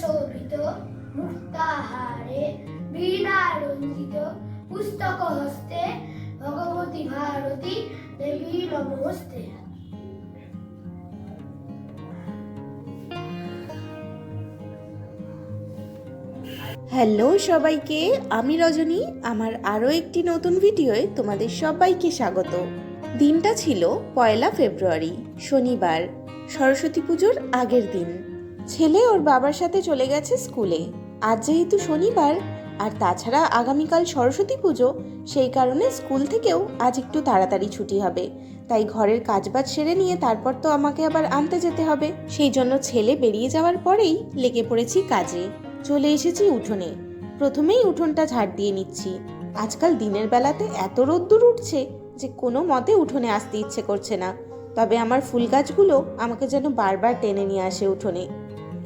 শোভিত, মুক্তাহারে রঞ্জিত পুস্তক হস্তে, ভগবতী ভারতী, দেবী নমস্তে। হ্যালো সবাইকে, আমি রজনী, আমার আরও একটি নতুন ভিডিওয়ে তোমাদের সবাইকে স্বাগত। দিনটা ছিল পয়লা ফেব্রুয়ারি, শনিবার। সরস্বতী পুজোর আগের দিন। ছেলে ওর বাবার সাথে চলে গেছে স্কুলে। আজ যেহেতু শনিবার, আর তাছাড়া আগামীকাল সরস্বতী পুজো, সেই কারণে স্কুল থেকেও আজ একটু তাড়াতাড়ি ছুটি হবে। তাই ঘরের কাজবাজ সেরে নিয়ে তারপর তো আমাকে আবার আনতে যেতে হবে। সেই জন্য ছেলে বেরিয়ে যাওয়ার পরেই লেগে পড়েছি কাজে। চলে এসেছি উঠোনে। প্রথমেই উঠোনটা ঝাড় দিয়ে নিচ্ছি। আজকাল দিনের বেলাতে এত রোদ্দুর উঠছে যে কোনো মতে উঠোনে আসতে ইচ্ছে করছে না। তবে আমার ফুল গাছগুলো আমাকে যেন বারবার টেনে নিয়ে আসে উঠোনে।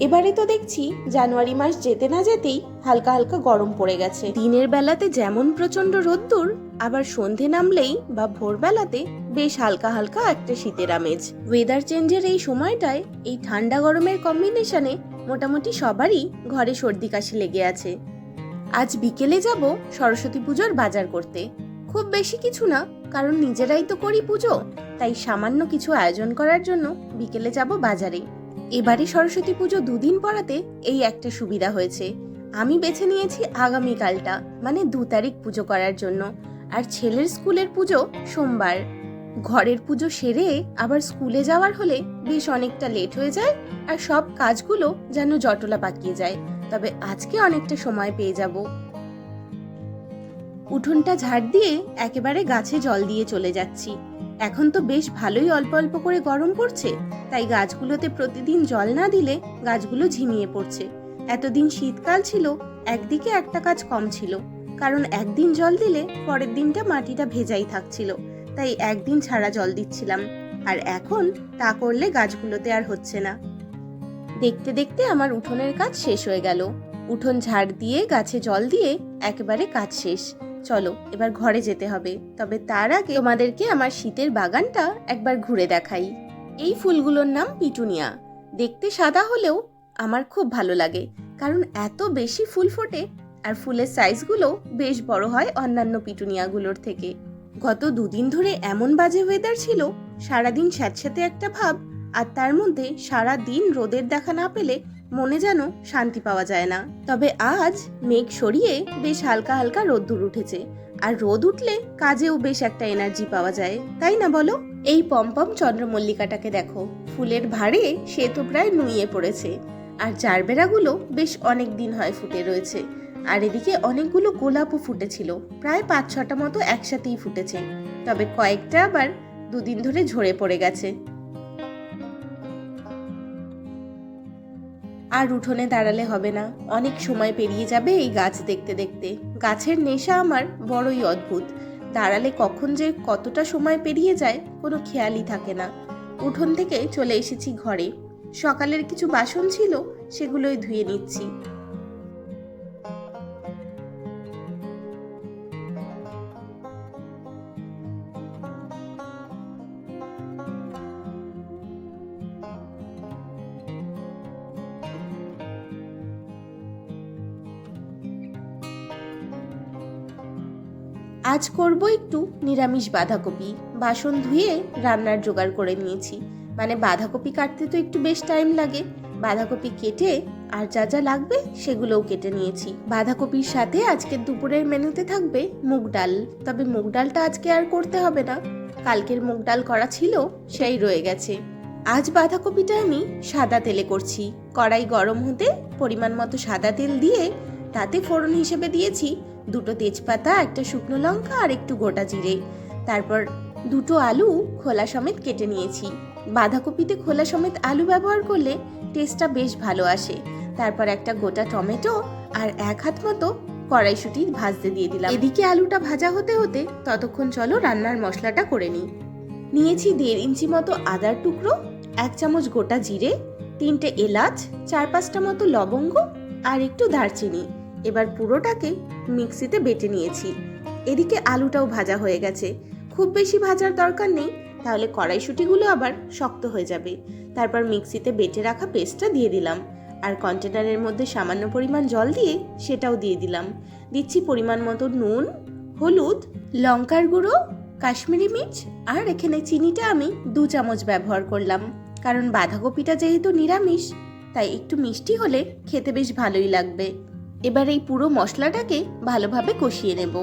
এবারে তো দেখছি জানুয়ারি মাস যেতে না যেতেই হালকা হালকা গরম পড়ে গেছে। দিনের বেলাতে যেমন প্রচণ্ড রোদ্দুর, আবার সন্ধে নামলেই বা ভোরবেলাতে বেশ হালকা হালকা একটা শীতের আমেজ। ওয়েদার চেঞ্জের এই সময়টায় এই ঠান্ডা গরমের কম্বিনেশনে মোটামুটি সবারই ঘরে সর্দি কাশি লেগে আছে। আজ বিকেলে যাব সরস্বতী পুজোর বাজার করতে। খুব বেশি কিছু না, কারণ নিজেরাই তো করি পুজো। তাই সামান্য কিছু আয়োজন করার জন্য বিকেলে যাব বাজারে। এবারে সরস্বতী পুজো দুদিন পড়াতে এই একটা সুবিধা হয়েছে। আমি বেছে নিয়েছি আগামীকালটা মানে দু তারিখ পুজো করার জন্য। আর ছেলের স্কুলের পুজো সোমবার। ঘরের পুজো সেরে আবার স্কুলে যাওয়ার হলে বেশ অনেকটা লেট হয়ে যায় আর সব কাজগুলো যেন জটলা পাকিয়ে যায়। তবে আজকে অনেকটা সময় পেয়ে যাব। উঠোনটা ঝাড় দিয়ে একেবারে গাছে জল দিয়ে চলে যাচ্ছি। এখন তো বেশ ভালোই অল্প অল্প করে গরম পড়ছে, তাই গাছগুলোতে প্রতিদিন জল না দিলে গাছগুলো ঝিমিয়ে পড়ছে। এতদিন শীতকাল ছিল, একদিকে একটা কাজ কম ছিল, কারণ একদিন জল দিলে পরের দিনটা মাটিটা ভেজাই থাকছিল, তাই একদিন ছাড়া জল দিচ্ছিলাম, আর এখন তা করলে গাছগুলোতে আর হচ্ছে না। দেখতে দেখতে আমার উঠোনের কাজ শেষ হয়ে গেল। উঠোন ঝাড় দিয়ে গাছে জল দিয়ে একেবারে কাজ শেষ। চলো, এবার ঘরে যেতে হবে। তবে তার আগে তোমাদেরকে আমার শীতের বাগানটা একবার ঘুরে দেখাই। এই ফুলগুলোর নাম পিটুনিয়া। দেখতে সাদা হলেও আমার খুব ভালো লাগে, কারণ এত বেশি ফুল ফোটে আর ফুলের সাইজগুলো বেশ বড় হয় অন্যান্য পিটুনিয়াগুলোর থেকে। গত দুদিন ধরে এমন বাজে ওয়েদার ছিল, সারাদিন স্যাঁতস্যাঁতে একটা ভাব আর তার মধ্যে সারা দিন রোদের দেখা না পেলে মনে যেন শান্তি পাওয়া যায় না। তবে আজ মেঘ সরিয়ে বেশ হালকা হালকা রোদ্দুর উঠেছে। আর রোদ উঠলে কাজেও বেশ একটা এনার্জি পাওয়া যায়। তাই না বলো? এই পম্পম চন্দ্রমল্লিকাটাকে দেখো। ফুলের ভারে সে তো প্রায় নুইয়ে পড়েছে। আর জারবেরাগুলো বেশ অনেক দিন হয় ফুটে রয়েছে। আর এদিকে অনেকগুলো গোলাপও ফুটেছিল। প্রায় পাঁচ ছটা মতো একসাথেই ফুটেছে। তবে কয়েকটা আবার দুদিন ধরে ঝরে পড়ে গেছে। আর উঠোনে দাঁড়ালে হবে না। অনেক সময় পেরিয়ে যাবে এই গাছ দেখতে দেখতে। গাছের নেশা আমার বড়ই অদ্ভুত। দাঁড়ালে কখন যে কতটা সময় পেরিয়ে যায়, কোনো খেয়ালই থাকে না। উঠোন থেকে চলে এসেছি ঘরে। সকালের কিছু বাসন ছিল, সেগুলোই ধুয়ে নিচ্ছি। আজ করব একটু নিরামিষ বাঁধাকপি। বাসন ধুয়ে রান্নার জোগাড় করে নিয়েছি। মানে বাঁধাকপি কাটতে তো একটু বেশ টাইম লাগে। বাঁধাকপি কেটে আর যা যা লাগবে সেগুলোও কেটে নিয়েছি। বাঁধাকপির সাথে আজকের দুপুরের মেনুতে থাকবে মুগ ডাল। তবে মুগ ডালটা আজকে আর করতে হবে না। কালকের মুগ ডাল করা ছিল, সেই রয়ে গেছে। আজ বাঁধাকপিটা আমি সাদা তেলে করছি। কড়াই গরম হতে পরিমাণ মতো সাদা তেল দিয়ে তাতে ফোড়ন হিসেবে দিয়েছি দুটো তেজপাতা, একটা শুকনো লঙ্কা আর একটু গোটা জিরে। তারপর দুটো আলু খোলা সমেত কেটে নিয়েছি। বাঁধাকপিতে খোলা সমেত আলু ব্যবহার করলে টেস্টটা বেশ ভালো আসে। তারপর একটা গোটা টমেটো আর এক হাত মতো কড়াইশুটি ভাজতে দিয়ে দিলাম। এদিকে আলুটা ভাজা হতে হতে ততক্ষণ চলো রান্নার মশলাটা করে নিই। নিয়েছি দেড় ইঞ্চি মতো আদার টুকরো, এক চামচ গোটা জিরে, তিনটে এলাচ, চার পাঁচটা মতো লবঙ্গ আর একটু দারচিনি। এবার পুরোটাকে মিক্সিতে বেটে নিয়েছি। এদিকে আলুটাও ভাজা হয়ে গেছে। খুব বেশি ভাজার দরকার নেই, তাহলে কড়াইশুটিগুলো আবার শক্ত হয়ে যাবে। তারপর মিক্সিতে বেটে রাখা পেস্টটা দিয়ে দিলাম। আর কন্টেনারের মধ্যে সামান্য পরিমাণ জল দিয়ে সেটাও দিয়ে দিলাম। দিচ্ছি পরিমাণ মতো নুন, হলুদ, লঙ্কার গুঁড়ো, কাশ্মীরি মির্চ, আর এখানে চিনিটা আমি দু চামচ ব্যবহার করলাম। কারণ বাঁধাকপিটা যেহেতু নিরামিষ, তাই একটু মিষ্টি হলে খেতে বেশ ভালোই লাগবে। এবার এই পুরো মশলাটাকে ভালোভাবে কষিয়ে নেব।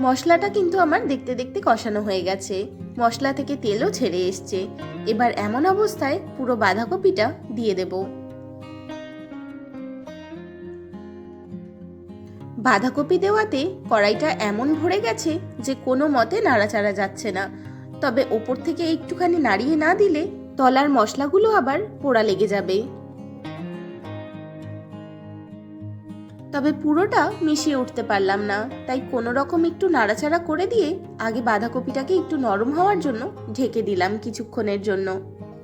মশলাটা কিন্তু আমার দেখতে দেখতে কষানো হয়ে গেছে। মশলা থেকে তেলও ছেড়ে এসছে। এবার এমন অবস্থায় পুরো বাঁধাকপিটা দিয়ে দেব। বাঁধাকপি দেওয়াতে কড়াইটা এমন ভরে গেছে যে কোনো মতে নাড়াচাড়া যাচ্ছে না। তবে ওপর থেকে একটুখানি নাড়িয়ে না দিলে তলার মশলাগুলো আবার পোড়া লেগে যাবে। তবে পুরোটা মিশিয়ে উঠতে পারলাম না। তাই কোনো রকম একটু নাড়াচাড়া করে দিয়ে আগে বাঁধাকপিটাকে একটু নরম হওয়ার জন্য ঢেকে দিলাম কিছুক্ষণের জন্য।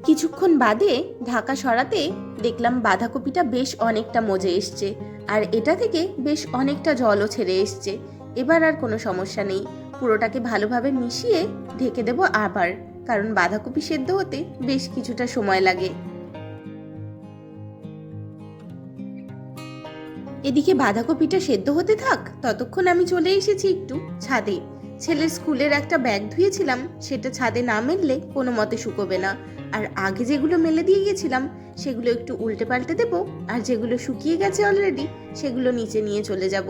কিছুক্ষণ বাদে ঢাকা সরাতে দেখলাম বাঁধাকপিটা বেশ অনেকটা মজে এসছে আর এটা থেকে বেশ অনেকটা জলও ছেড়ে এসছে। এবার আর কোনো সমস্যা নেই। পুরোটাকে ভালোভাবে মিশিয়ে ঢেকে দেব আবার, কারণ বাঁধাকপি সেদ্ধ হতে বেশ কিছুটা সময় লাগে। এদিকে বাঁধাকপিটা সেদ্ধ হতে থাক, ততক্ষণ আমি চলে এসেছি একটু ছাদে। ছেলের স্কুলের একটা ব্যাগ ধুয়েছিলাম, সেটা ছাদে না মেললে কোনো মতে শুকোবে না। আর আগে যেগুলো মেলে দিয়ে গেছিলাম, সেগুলো একটু উল্টে পাল্টে দেবো, আর যেগুলো শুকিয়ে গেছে অলরেডি সেগুলো নিচে নিয়ে চলে যাব।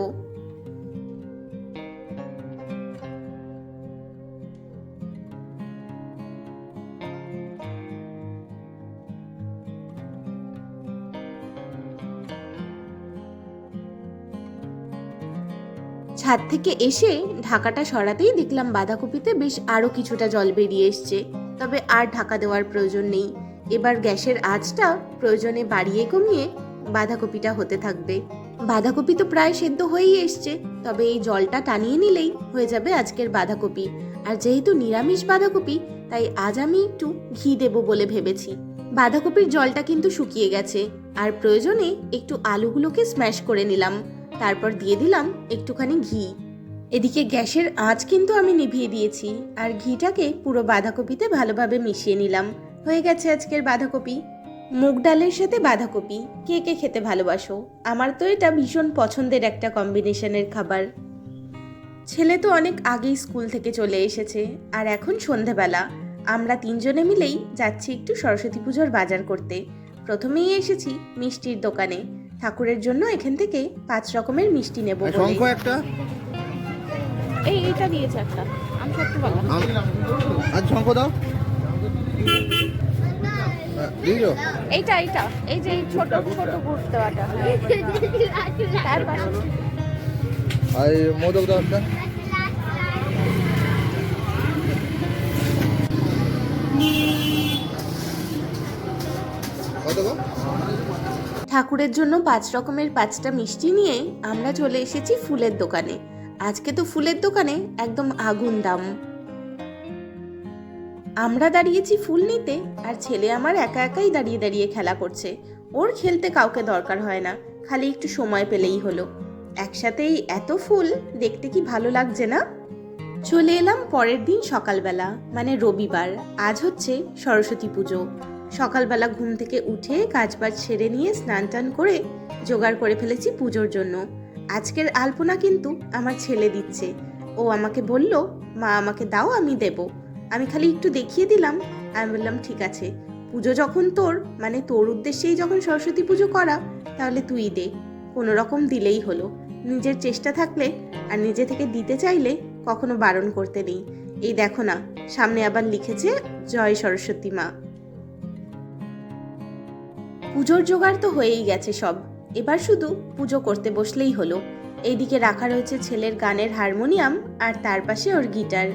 ছাদ থেকে এসে ঢাকাটা সরাতেই দেখলাম বাঁধাকপিতে বেশ আরও কিছুটা জল বেরিয়ে এসছে। তবে আর ঢাকা দেওয়ার প্রয়োজন নেই। এবার গ্যাসের আঁচটা প্রয়োজনে বাড়িয়ে কমিয়ে বাঁধাকপিটা হতে থাকবে। বাঁধাকপি তো প্রায় সেদ্ধ হয়েই এসছে, তবে এই জলটা টানিয়ে নিলেই হয়ে যাবে আজকের বাঁধাকপি। আর যেহেতু নিরামিষ বাঁধাকপি, তাই আজ আমি একটু ঘি দেব বলে ভেবেছি। বাঁধাকপির জলটা কিন্তু শুকিয়ে গেছে, আর প্রয়োজনে একটু আলুগুলোকে স্ম্যাশ করে নিলাম। তারপর দিয়ে দিলাম একটুখানি ঘি। এদিকে গ্যাসের আঁচ কিন্তু আমি নিভিয়ে দিয়েছি আর ঘিটাকে পুরো বাঁধাকপিতে ভালোভাবে মিশিয়ে নিলাম। হয়ে গেছে আজকের বাঁধাকপি। মুগ ডালের সাথে বাঁধাকপি, কে কে খেতে ভালোবাসো? আমার তো এটা ভীষণ পছন্দের একটা কম্বিনেশনের খাবার। ছেলে তো অনেক আগেই স্কুল থেকে চলে এসেছে আর এখন সন্ধেবেলা। আমরা তিনজনে মিলেই যাচ্ছি একটু সরস্বতী পুজোর বাজার করতে। প্রথমেই এসেছি মিষ্টির দোকানে। ঠাকুরের জন্য এখান থেকে পাঁচ রকমের মিষ্টি নেব আর বলে শঙ্খ একটা। এই এটা দিয়েছে একটা। আমি সত্যি বললাম। আজ শঙ্খ দাও। এইটা এইটা। এই যে এই ছোট ছোট গুড় দেওয়াটা। তার পাশে। আর মোদক দাও একটা। কত গো? ঠাকুরের জন্য পাঁচ রকমের পাঁচটা মিষ্টি নিয়ে আমরা চলে এসেছি ফুলের দোকানে। আজকে তো ফুলের দোকানে একদম আগুন দাম। আমরা দাঁড়িয়েছি ফুল নিতে আর ছেলে আমার একা একাই দাঁড়িয়ে দাঁড়িয়ে খেলা করছে। ওর খেলতে কাউকে দরকার হয় না, খালি একটু সময় পেলেই হলো। একসাথেই এত ফুল, দেখতে কি ভালো লাগছে না? চলে এলাম পরের দিন সকালবেলা মানে রবিবার। আজ হচ্ছে সরস্বতী পুজো। সকালবেলা ঘুম থেকে উঠে কাজবাজ সেরে নিয়ে স্নান টান করে জোগাড় করে ফেলেছি পুজোর জন্য। আজকের আলপনা কিন্তু আমার ছেলে দিচ্ছে। ও আমাকে বলল, মা, আমাকে দাও, আমি দেব। আমি খালি একটু দেখিয়ে দিলাম। আমি বললাম, ঠিক আছে। পুজো যখন তোর মানে তোর উদ্দেশ্যেই যখন সরস্বতী পুজো করা, তাহলে তুই দে। কোনো রকম দিলেই হলো। নিজের চেষ্টা থাকলে আর নিজে থেকে দিতে চাইলে কখনো বারণ করতে নেই। এই দেখো না, সামনে আবার লিখেছে, জয় সরস্বতী মা। পুজোর জোগাড় তো হয়েই গেছে সব। এবার শুধু পুজো করতে বসলেই হলো। এইদিকে রাখা রয়েছে ছেলের গানের হারমোনিয়াম আর তার পাশে ওর গিটার।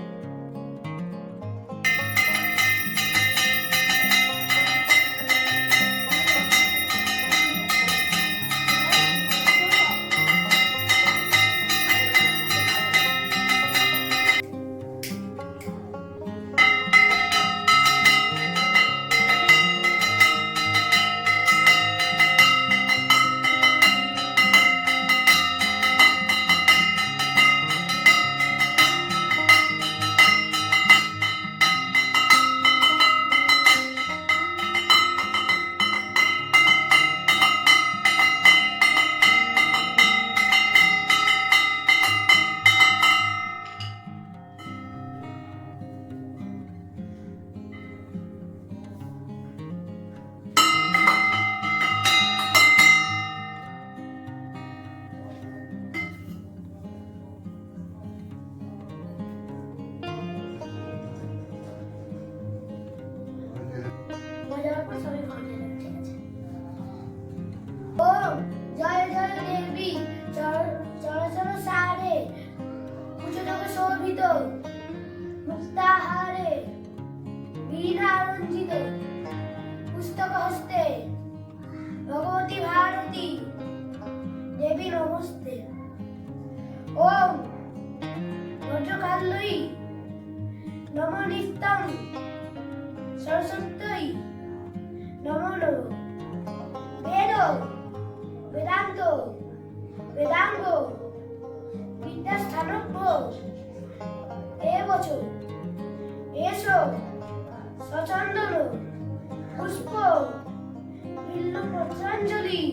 বিল্ল পত্রাঞ্জলি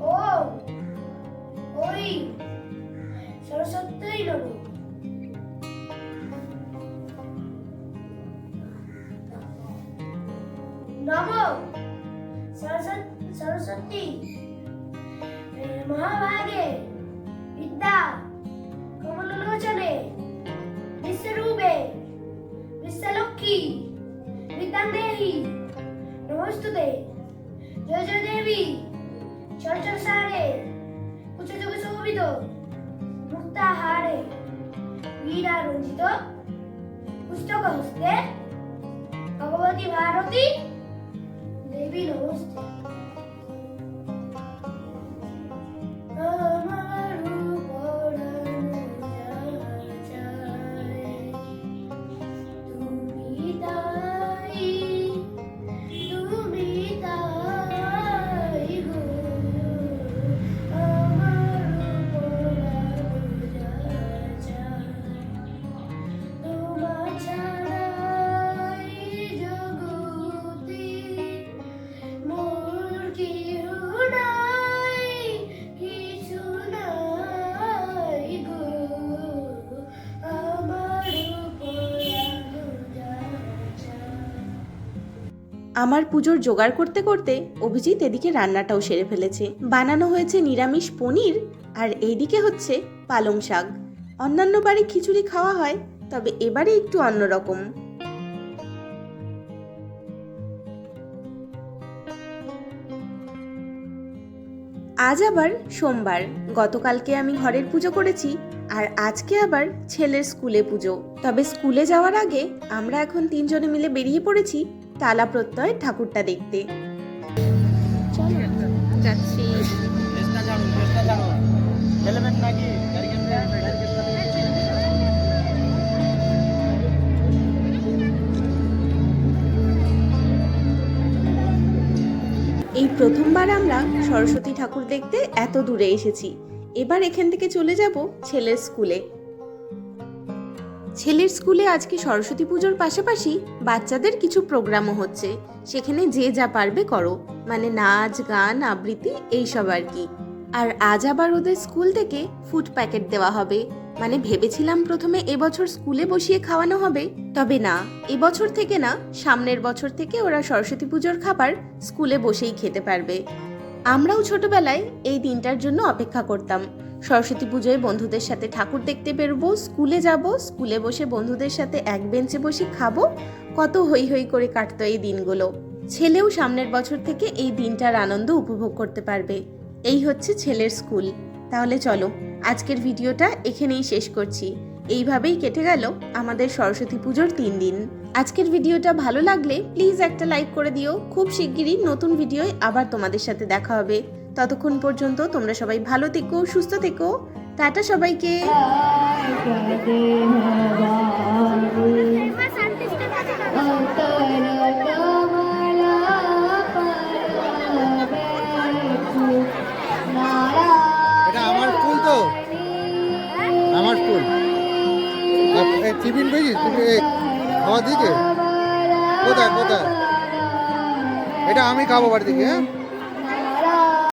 ও, ওই সরস্বত্যই নম নম, সরস্বত- সরস্বতী মহাভাগে বিদ্যা, কমললোচনে, বিশ্বরূপে, বিশ্বলক্ষ্মী, বিদ্যান্দেহি, নমস্তুতে। জয় জয় দেবী চরচর সারে কুচযোগ শোভিত মুক্তাহারে বীরা রঞ্জিত, পুস্তক হস্তে, ভগবতী ভারতী, দেবী নমস্তে। আমার পুজোর জোগাড় করতে করতে অভিজিৎ এদিকে রান্নাটাও সেরে ফেলেছে। বানানো হয়েছে নিরামিষ পনির আর এইদিকে হচ্ছে পালং শাক। অন্যান্য বাড়ি খিচুড়ি খাওয়া হয়, তবে এবারে একটু অন্যরকম। আজ আবার সোমবার। গতকালকে আমি ঘরের পুজো করেছি আর আজকে আবার ছেলের স্কুলে পুজো। তবে স্কুলে যাওয়ার আগে আমরা এখন তিনজনে মিলে বেরিয়ে পড়েছি তালা প্রত্যয় ঠাকুরটা দেখতে। যাচ্ছি। এই প্রথমবার আমরা সরস্বতী ঠাকুর দেখতে এত দূরে এসেছি। এবার এখান থেকে চলে যাব ছেলের স্কুলে। ছেলের স্কুলে আজকে সরস্বতী পুজোর পাশাপাশি বাচ্চাদের কিছু প্রোগ্রামও হচ্ছে। সেখানে যে যা পারবে করো। মানে নাচ, গান, আবৃত্তি, এইসব আর কি। আর আজ আবার ওদের স্কুল থেকে ফুড প্যাকেট দেওয়া হবে। মানে ভেবেছিলাম প্রথমে এবছর স্কুলে বসিয়ে খাওয়ানো হবে। তবে না, এবছর থেকে না, সামনের বছর থেকে ওরা সরস্বতী পুজোর খাবার স্কুলে বসেই খেতে পারবে। আমরাও ছোটবেলায় এই দিনটার জন্য অপেক্ষা করতাম। সরস্বতী পুজোয় বন্ধুদের সাথে ঠাকুর দেখতে বেরোবো, স্কুলে যাব, স্কুলে বসে বন্ধুদের সাথে এক বেঞ্চে বসে খাব। কত হই হই করে কাটতো এই দিনগুলো। ছেলেও সামনের বছর থেকে এই দিনটার আনন্দ উপভোগ করতে পারবে। এই হচ্ছে ছেলের স্কুল। তাহলে চলো, আজকের ভিডিওটা এখানেই শেষ করছি। এইভাবেই কেটে গেল আমাদের সরস্বতী পুজোর তিন দিন। আজকের ভিডিওটা ভালো লাগলে প্লিজ একটা লাইক করে দিও। খুব শিগগিরই নতুন ভিডিওয় আবার তোমাদের সাথে দেখা হবে। ততক্ষণ পর্যন্ত তোমরা সবাই ভালো থেকো, সুস্থ থেকো। টাটা সবাইকে। এটা আমার স্কুল তো। আমার স্কুল। টিফিন পেয়েছিস তুমি খাবার দিয়েছে কোথায় কোথায়? এটা আমি খাব বাড়ি থেকে হ্যাঁ?